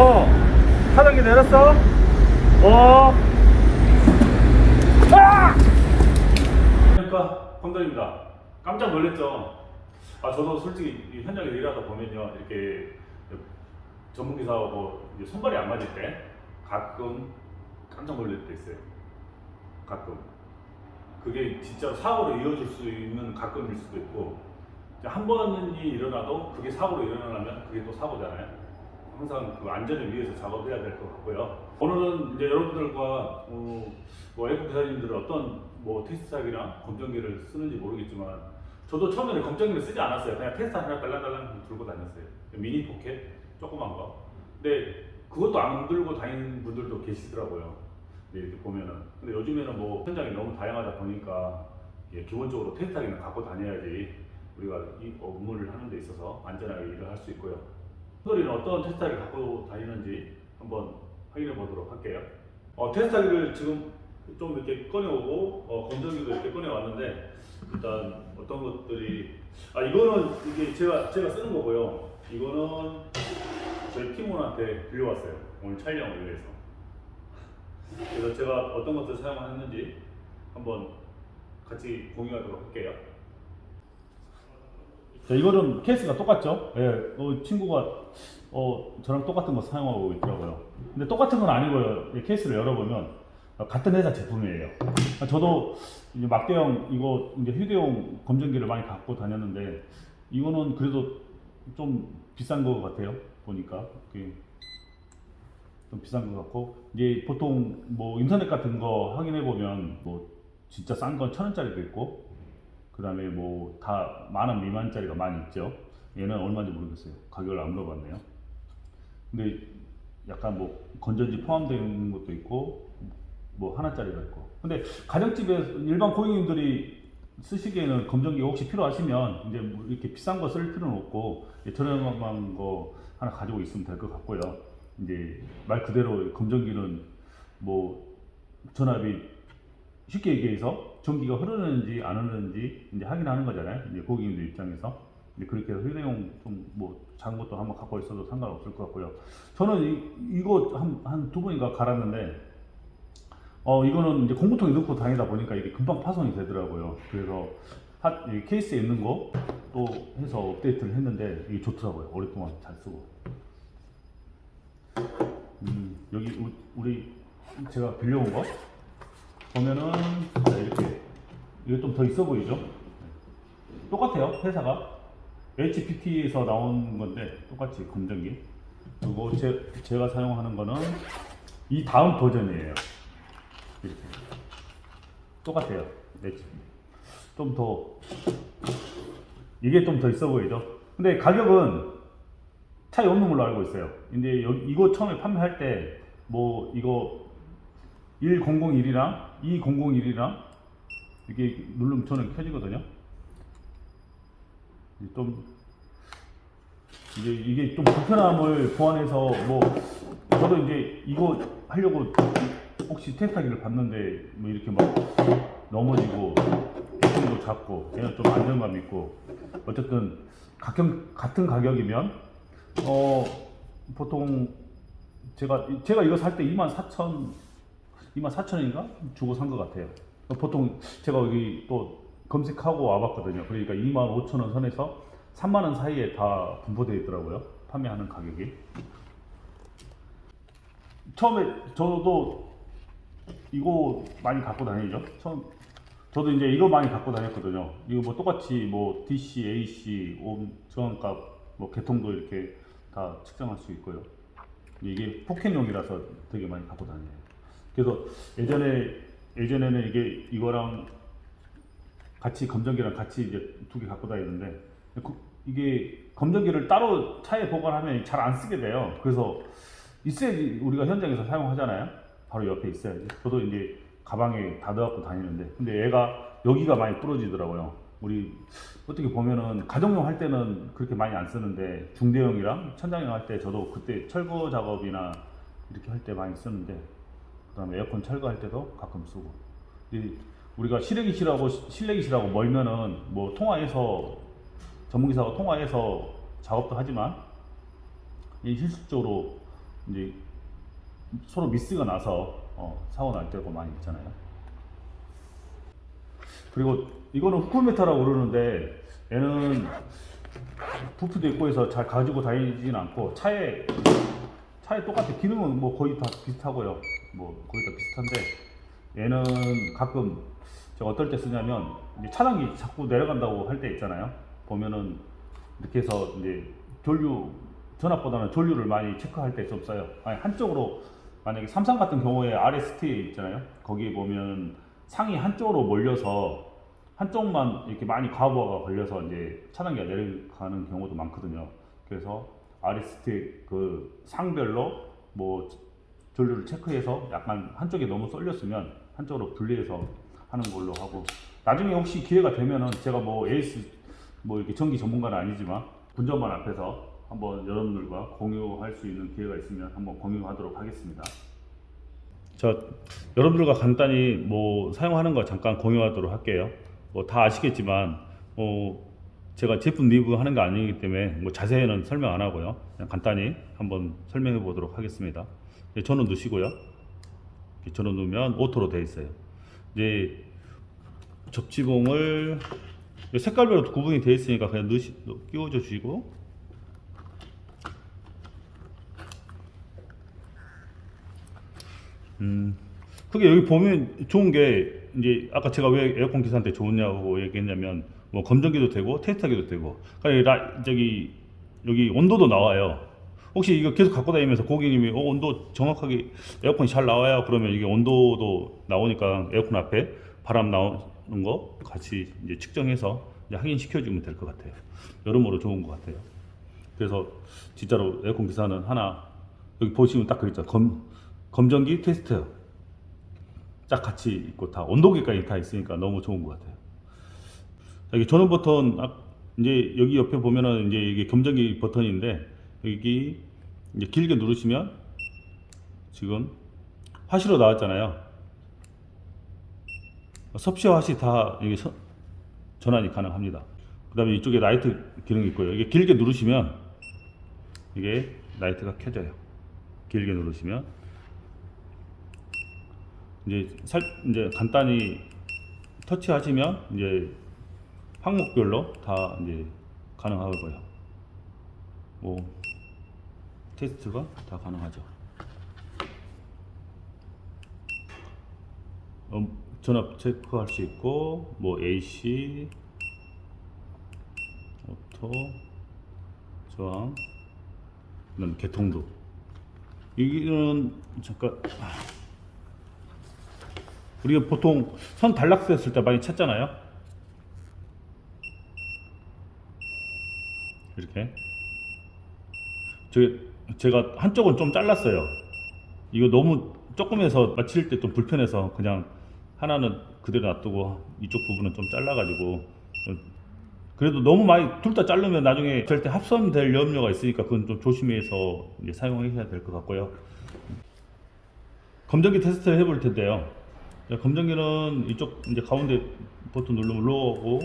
어. 사장님 내렸어? 어. 아! 그러니까 검정입니다. 깜짝 놀랐죠. 아 저도 솔직히 이 현장에서 일하다 보면요 이렇게 전문기사하고 손발이 안 맞을 때 가끔 깜짝 놀랄 때 있어요. 가끔 그게 진짜 사고로 이어질 수 있는 가끔일 수도 있고 한 번이 일어나도 그게 사고로 일어나면 그게 또 사고잖아요. 항상 그 안전을 위해서 작업해야 될 것 같고요. 오늘은 이제 여러분들과 어, 뭐 외국 기사님들은 어떤 뭐 테스트작이나 검정기를 쓰는지 모르겠지만 저도 처음에는 검정기를 쓰지 않았어요. 그냥 테스트 하나 달랑달랑 들고 다녔어요. 미니 포켓 조그만 거. 근데 그것도 안 들고 다니는 분들도 계시더라고요. 네, 이렇게 보면은. 근데 요즘에는 뭐 현장이 너무 다양하다 보니까 예, 기본적으로 테스트하기는 갖고 다녀야지 우리가 이 업무를 하는 데 있어서 안전하게 일을 할 수 있고요. 소리는 어떤 테스트하기를 갖고 다니는지 한번 확인해 보도록 할게요. 어, 테스트하기를 지금 좀 이렇게 꺼내오고 어, 건전기도 이렇게 꺼내왔는데 일단 어떤 것들이 아 이거는 이게 제가 제가 쓰는 거고요. 이거는 저희 팀원한테 빌려왔어요. 오늘 촬영을 위해서. 그래서 제가 어떤 것들 사용하는지 한번 같이 공유하도록 할게요. 자, 이거는 케이스가 똑같죠? 예, 어, 친구가 어, 저랑 똑같은 거 사용하고 있더라고요. 근데 똑같은 건 아니고요. 이 케이스를 열어보면 어, 같은 회사 제품이에요. 아, 저도 이제 막대형 이거 이제 휴대용 검정기를 많이 갖고 다녔는데 이거는 그래도 좀 비싼 거 같아요. 보니까 그게 좀 비싼 것 같고 이제 보통 뭐 인터넷 같은 거 확인해 보면 뭐 진짜 싼 건 천 원짜리도 있고 그 다음에 뭐 다 만 원 미만짜리가 많이 있죠. 얘는 얼마인지 모르겠어요. 가격을 안 물어봤네요. 근데 약간 뭐 건전지 포함되는 것도 있고 뭐 하나짜리가 있고. 근데 가정집에 일반 고객님들이 쓰시기에는 검정기 혹시 필요하시면 이제 뭐 이렇게 비싼 거 쓸 필요는 없고 저렴한 거 하나 가지고 있으면 될 것 같고요. 이제 말 그대로 검정기는 뭐 전압이 쉽게 얘기해서 전기가 흐르는지 안 흐르는지 이제 확인하는 거잖아요. 이제 고객님들 입장에서. 이제 그렇게 해서 휴대용 좀뭐 작은 것도 한번 갖고 있어도 상관없을 것 같고요. 저는 이, 이거 한, 한 두 번인가 갈았는데, 어, 이거는 이제 공구통에 넣고 다니다 보니까 이게 금방 파손이 되더라고요. 그래서 하, 이 케이스에 있는 거 또 해서 업데이트를 했는데 이게 좋더라고요. 오랫동안 잘 쓰고. 음, 여기 우- 우리 제가 빌려온 거 보면은 자, 이렇게 이게 좀 더 있어 보이죠? 똑같아요 회사가 HPT에서 나온 건데 똑같이 검정기 그리고 제, 제가 사용하는 거는 이 다음 버전이에요 이렇게 똑같아요 좀더 이게 좀 더 있어 보이죠? 근데 가격은 차이 없는 걸로 알고 있어요. 근데 여기 이거 처음에 판매할 때 뭐 이거 1001이랑 2001이랑 이게 누르면 저는 켜지거든요. 좀 이제 이게 좀 불편함을 보완해서 뭐 저도 이제 이거 하려고 혹시 테스트하기를 봤는데 뭐 이렇게 막 넘어지고 비중도 잡고 얘는 좀 안정감 있고 어쨌든 가격 같은 가격이면 어 보통 제가 제가 이거 살 때 24,000 24,000원인가 주고 산 것 같아요. 보통 제가 여기 또 검색하고 와봤거든요. 그러니까 25,000원 선에서 3만원 사이에 다 분포되어 있더라고요. 판매하는 가격이. 처음에 저도 이거 많이 갖고 다니죠. 처음 저도 이제 이거 많이 갖고 다녔거든요. 이거 뭐 똑같이 뭐 DC, AC, 옴, 전원값, 뭐 개통도 이렇게 다 측정할 수 있고요. 이게 포켓용이라서 되게 많이 갖고 다녀요. 그래서 예전에 예전에는 이게 이거랑 같이 검정기랑 같이 이제 두 개 갖고 다니는데 그- 이게 검정기를 따로 차에 보관하면 잘 안 쓰게 돼요. 그래서 있어야지 우리가 현장에서 사용하잖아요. 바로 옆에 있어야지. 저도 이제 가방에 다 넣어갖고 다니는데 근데 얘가 여기가 많이 부러지더라고요. 우리 어떻게 보면은 가정용 할 때는 그렇게 많이 안 쓰는데 중대형이랑 천장용 할때 저도 그때 철거 작업이나 이렇게 할 때 많이 쓰는데 그다음에 에어컨 철거할 때도 가끔 쓰고 이 우리가 실외기실하고 시- 실내기실하고 멀면은 뭐 통화해서 전문기사가 통화해서 작업도 하지만 이 실질적으로 이제 서로 미스가 나서 어, 사고 날 때가 많이 있잖아요. 그리고 이거는 후쿨메타라고 그러는데 얘는 부피도 있고 해서 잘 가지고 다니진 않고 차에 차에 똑같아 기능은 뭐 거의 다 비슷하고요. 뭐 거의 다 비슷한데 얘는 가끔 제가 어떨 때 쓰냐면 차단기 자꾸 내려간다고 할 때 있잖아요. 보면은 이렇게 해서 이제 전류 전압보다는 전류를 많이 체크할 때 좀 써요. 아니 한쪽으로 만약에 삼성 같은 경우에 RST 있잖아요. 거기에 보면 상이 한쪽으로 몰려서 한쪽만 이렇게 많이 가부하가 걸려서 이제 차단기가 내려가는 경우도 많거든요. 그래서 RST 그 상별로 뭐 전류를 체크해서 약간 한쪽에 너무 쏠렸으면 한쪽으로 분리해서 하는 걸로 하고 나중에 혹시 기회가 되면은 제가 뭐 에이스 뭐 이렇게 전기 전문가는 아니지만 분전만 앞에서 한번 여러분들과 공유할 수 있는 기회가 있으면 한번 공유하도록 하겠습니다. 저 여러분들과 간단히 뭐 사용하는 거 잠깐 공유하도록 할게요. 뭐 다 아시겠지만 뭐 제가 제품 리뷰하는 거 아니기 때문에 뭐 자세히는 설명 안 하고요. 그냥 간단히 한번 설명해 보도록 하겠습니다. 이제 전원 넣으시고요. 전원 넣으면 오토로 되어 있어요. 이제 접지봉을 색깔별로 구분이 되어 있으니까 그냥 넣으시, 넣- 끼워줘 주시고 음, 그게 여기 보면 좋은 게 이제 아까 제가 왜 에어컨 기사한테 좋냐고 얘기했냐면 뭐 검정기도 되고 테스트하기도 되고 그러니까 라, 저기 여기 온도도 나와요. 혹시 이거 계속 갖고 다니면서 고객님이 어, 온도 정확하게 에어컨이 잘 나와요 그러면 이게 온도도 나오니까 에어컨 앞에 바람 나오는 거 같이 이제 측정해서 이제 확인시켜 주면 될 것 같아요. 여러모로 좋은 것 같아요. 그래서 진짜로 에어컨 기사는 하나 여기 보시면 딱 그랬죠. 검 검정기 테스트 딱 같이 있고 다 온도계까지 다 있으니까 너무 좋은 것 같아요. 자, 이게 전원 버튼 아, 이제 여기 옆에 보면은 이제 이게 검정기 버튼인데 여기 이제 길게 누르시면 지금 화시로 나왔잖아요. 섭씨 화시 다 이게 서- 전환이 가능합니다. 그 다음에 이쪽에 라이트 기능이 있고요. 이게 길게 누르시면 이게 라이트가 켜져요. 길게 누르시면 이제 살 이제 간단히 터치하시면 이제 항목별로 다 이제 가능하고요. 뭐 테스트가 다 가능하죠. 어, 전압 체크할 수 있고 뭐 AC 오토 저항 그다음 개통도 이거는 잠깐 우리가 보통 선 단락됐을 때 많이 찾잖아요. 이렇게. 제, 제가 한쪽은 좀 잘랐어요. 이거 너무 조금 해서 맞힐 때 좀 불편해서 그냥 하나는 그대로 놔두고 이쪽 부분은 좀 잘라가지고 좀 그래도 너무 많이 둘 다 자르면 나중에 절대 합선될 염려가 있으니까 그건 좀 조심해서 사용하셔야 될 것 같고요. 검정기 테스트를 해볼 텐데요. 자, 검정기는 이쪽 이제 가운데 버튼 누르면 로우고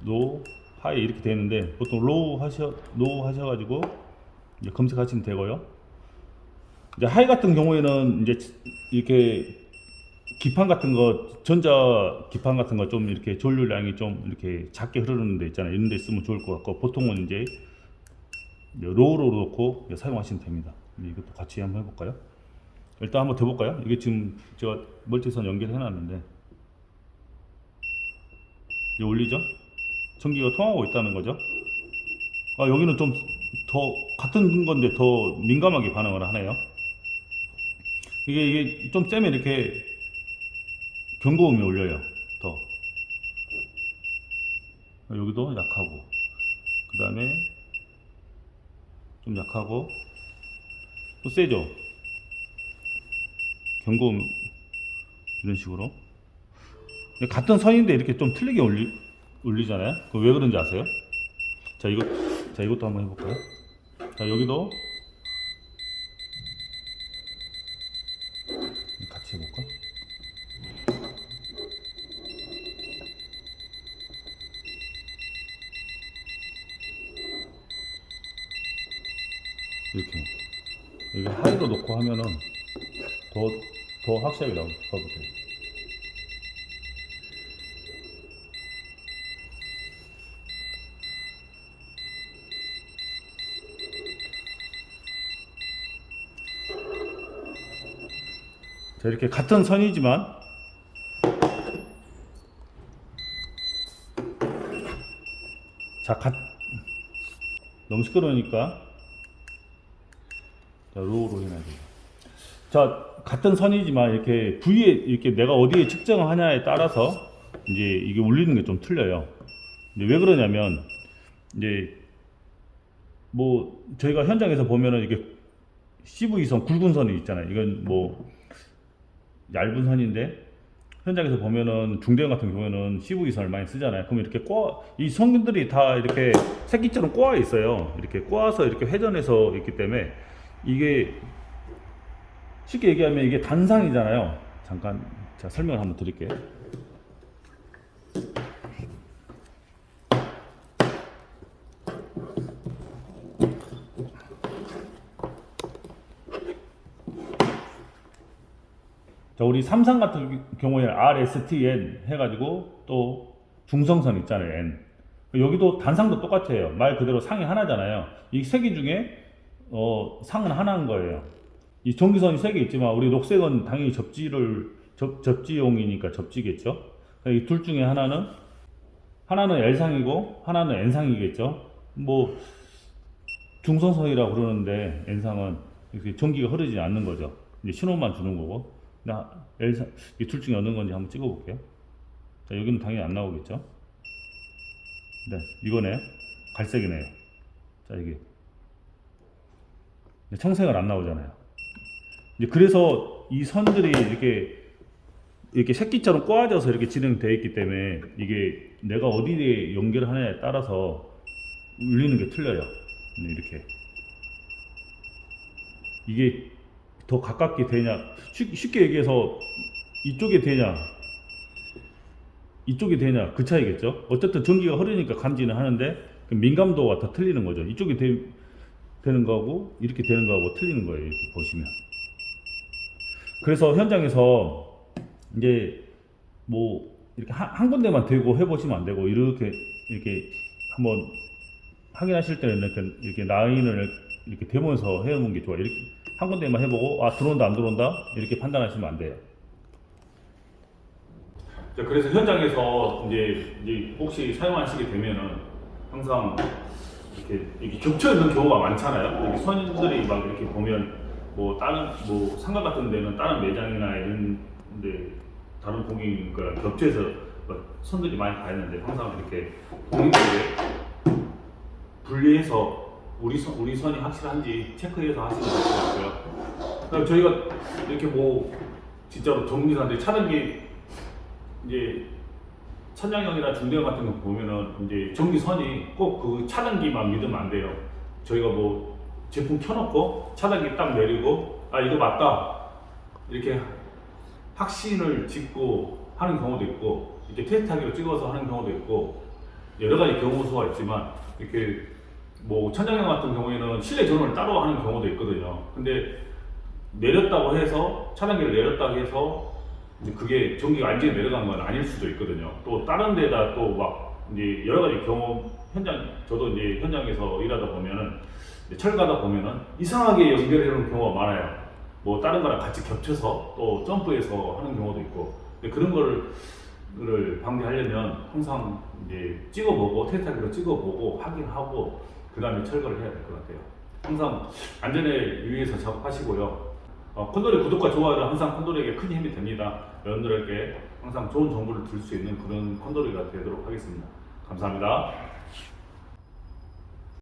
노 하이 이렇게 되는데 보통 로우 하셔 노우 하셔가지고 이제 검색하시면 되고요. 이제 하이 같은 경우에는 이제 이렇게 기판 같은 거 전자 기판 같은 거 좀 이렇게 전류량이 좀 이렇게 작게 흐르는 데 있잖아요. 이런 데 있으면 좋을 것 같고 보통은 이제 로우로 놓고 사용하시면 됩니다. 이것도 같이 한번 해볼까요? 일단 한번 돼볼까요? 이게 지금 제가 멀티선 연결해 놨는데 이제 올리죠? 전기가 통하고 있다는 거죠. 아 여기는 좀 더 같은 건데 더 민감하게 반응을 하네요. 이게 이게 좀 세면 이렇게 경고음이 울려요. 더 여기도 약하고 그 다음에 좀 약하고 또 세죠. 경고음 이런 식으로 같은 선인데 이렇게 좀 틀리게 울리, 울리잖아요 그왜 그런지 아세요? 자 이거 자 이것도 한번 해볼까요? 자 여기도 같이 해볼까? 이렇게 이게 하이로 놓고 하면은 더, 더 확실하게 나올 거거든요. 자, 이렇게 같은 선이지만 자, 갓 너무 시끄러우니까 자, 로우로 해놔야 돼요. 자, 같은 선이지만 이렇게 부위에 이렇게 내가 어디에 측정을 하냐에 따라서 이제 이게 울리는 게 좀 틀려요. 이제 왜 그러냐면 이제 뭐 저희가 현장에서 보면은 이게 CV선 굵은 선이 있잖아요. 이건 뭐 얇은 선인데 현장에서 보면은 중대형 같은 경우에는 CV선을 많이 쓰잖아요. 그럼 이렇게 꼬아 이 성분들이 다 이렇게 새끼처럼 꼬아 있어요. 이렇게 꼬아서 이렇게 회전해서 있기 때문에 이게 쉽게 얘기하면 이게 단상이잖아요. 잠깐 제가 설명을 한번 드릴게요. 자, 우리 삼상 같은 경우에 RSTN 해가지고 또 중성선 있잖아요, N. 여기도 단상도 똑같아요. 말 그대로 상이 하나잖아요. 이 세 개 중에 어, 상은 하나인 거예요. 이 전기선이 세 개 있지만 우리 녹색은 당연히 접지를 접, 접지용이니까 접지겠죠. 이 둘 중에 하나는 하나는 L상이고 하나는 N상이겠죠. 뭐 중성선이라고 그러는데 N상은 이렇게 전기가 흐르지 않는 거죠. 이제 신호만 주는 거고. 나 L상 이둘 중에 어느 건지 한번 찍어볼게요. 자 여기는 당연히 안 나오겠죠. 네 이거네요. 갈색이네요. 자 이제 청색은 안 나오잖아요. 이제 그래서 이 선들이 이렇게 이렇게 새끼처럼 꼬아져서 이렇게 진행되어 있기 때문에 이게 내가 어디에 연결을 하냐에 따라서 울리는 게 틀려요. 네, 이렇게 이게 더 가깝게 되냐 쉽- 쉽게 얘기해서 이쪽에 되냐 이쪽이 되냐 그 차이겠죠. 어쨌든 전기가 흐르니까 감지는 하는데 그 민감도가 더 틀리는 거죠. 이쪽이 되, 되는 거하고 이렇게 되는 거하고 틀리는 거예요. 이렇게 보시면. 그래서 현장에서 이제 뭐 이렇게 한, 한 군데만 대고 해보시면 안 되고 이렇게 이렇게 한번 확인하실 때는 이렇게, 이렇게 라인을 이렇게 대면서 해보는 게 좋아요. 이렇게 한 군데만 해보고 아 들어온다 안 들어온다 이렇게 판단하시면 안 돼요. 자, 그래서 현장에서 이제, 이제 혹시 사용하시게 되면은 항상 이렇게, 이렇게 겹쳐 있는 경우가 많잖아요. 이렇게 선들이 막 이렇게 보면 뭐 다른 뭐 상가 같은 데는 다른 매장이나 이런 데 다른 고객님과 겹쳐서 막 선들이 많이 가 있는데 항상 이렇게 고객들에게 분리해서 우리 선 우리 선이 확실한지 체크해서 하시면 될 것 같고요. 그다음 저희가 이렇게 뭐 진짜로 전기사인데 차량기 이제 천장형이나 중대형 같은 거 보면은 이제 전기선이 꼭 그 차단기만 믿으면 안 돼요. 저희가 뭐 제품 켜놓고 차단기 딱 내리고 아 이거 맞다 이렇게 확신을 짓고 하는 경우도 있고 이렇게 테스트하기로 찍어서 하는 경우도 있고 여러 가지 경우 수가 있지만 이렇게 뭐 천장형 같은 경우에는 실내 전원을 따로 하는 경우도 있거든요. 근데 내렸다고 해서 차단기를 내렸다고 해서 그게 전기가 완전히 내려간 건 아닐 수도 있거든요. 또 다른 데다 또 막 이제 여러 가지 경험 현장 저도 이제 현장에서 일하다 보면은 철가다 보면은 이상하게 연결해 놓은 경우가 많아요. 뭐 다른 거랑 같이 겹쳐서 또 점프해서 하는 경우도 있고 근데 그런 거를 를 방지하려면 항상 이제 찍어보고 테스트하기로 찍어보고 확인하고 그 다음에 철거를 해야 될 것 같아요. 항상 안전에 유의해서 작업하시고요. 어, 콘돌의 구독과 좋아요는 항상 콘돌에게 큰 힘이 됩니다. 여러분들에게 항상 좋은 정보를 줄 수 있는 그런 콘돌이가 되도록 하겠습니다. 감사합니다.